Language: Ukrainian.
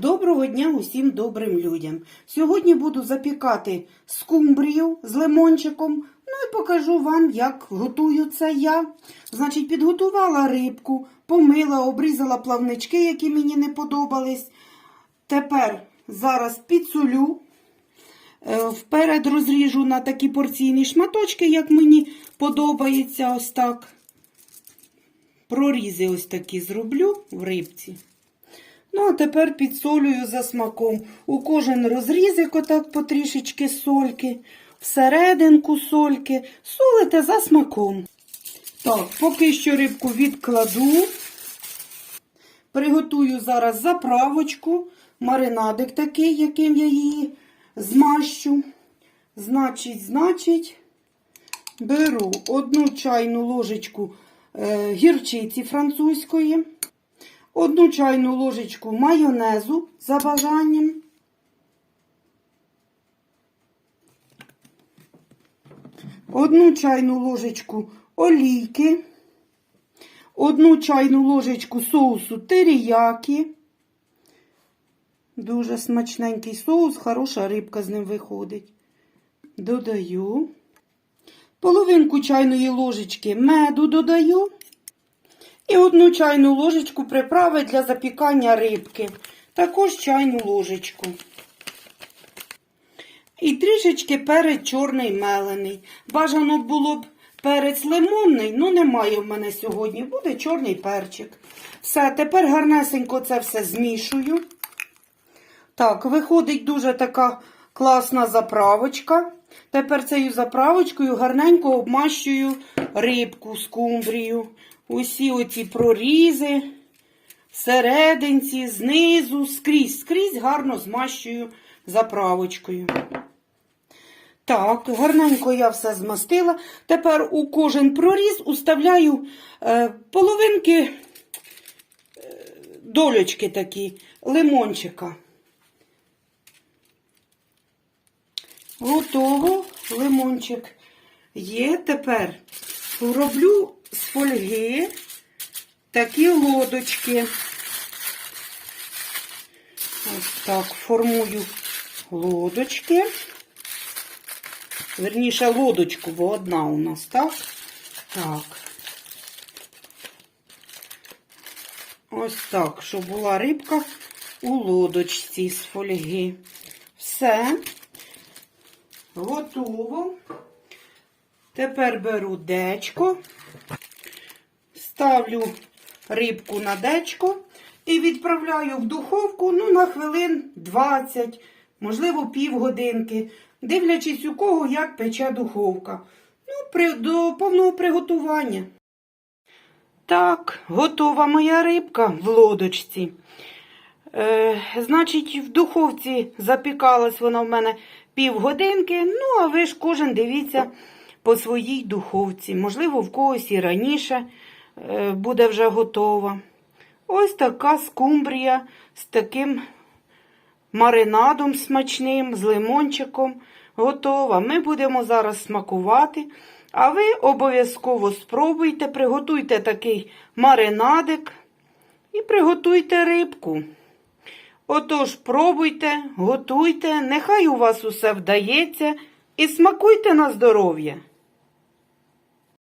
Доброго дня усім добрим людям. Сьогодні буду запікати скумбрію з лимончиком. Ну і покажу вам, як готую це я. Значить, підготувала рибку, помила, обрізала плавнички, які мені не подобались. Тепер зараз підсолю. Е, Вперед розріжу на такі порційні шматочки, як мені подобається, ось так. Прорізи ось такі зроблю в рибці. Ну, а тепер підсолюю за смаком. У кожен розрізик отак потрішечки сольки, всерединку сольки, солите за смаком. Так, поки що рибку відкладу. Приготую зараз заправочку, маринадик такий, яким я її змащу. Значить, значить, беру одну чайну ложечку е, гірчиці французької. Одну чайну ложечку майонезу за бажанням. Одну чайну ложечку олійки. Одну чайну ложечку соусу теріякі. Дуже смачненький соус, хороша рибка з ним виходить. Додаю. Половинку чайної ложечки меду додаю. І одну чайну ложечку приправи для запікання рибки. Також чайну ложечку. І трішечки перець чорний мелений. Бажано було б перець лимонний, ну немає в мене сьогодні. Буде чорний перчик. Все, тепер гарнесенько це все змішую. Так, виходить дуже така класна заправочка. Тепер цією заправочкою гарненько обмащую рибку, скумбрію. Усі оці прорізи, серединці, знизу, скрізь, скрізь гарно змащую заправочкою. Так, гарненько я все змастила. Тепер у кожен проріз уставляю е, половинки е, долечки такі, лимончика. Готово, лимончик є. Тепер роблю фольги такі лодочки. Ось так формую лодочки. Верніше лодочку, бо одна у нас, так? Так. Ось так, щоб була рибка у лодочці з фольги. Все. Готово. Тепер беру дечко, ставлю рибку на дечко і відправляю в духовку ну, на хвилин 20, можливо, півгодинки, дивлячись, у кого як пече духовка. Ну, при, до повного приготування. Так, готова моя рибка в лодочці. Е, значить, в духовці запікалась вона в мене півгодинки. Ну, а ви ж кожен дивіться по своїй духовці. Можливо, в когось і раніше буде вже готова. Ось така скумбрія з таким маринадом смачним, з лимончиком. Готова. Ми будемо зараз смакувати. А ви обов'язково спробуйте, приготуйте такий маринадик і приготуйте рибку. Отож, пробуйте, готуйте, нехай у вас усе вдається і смакуйте на здоров'я.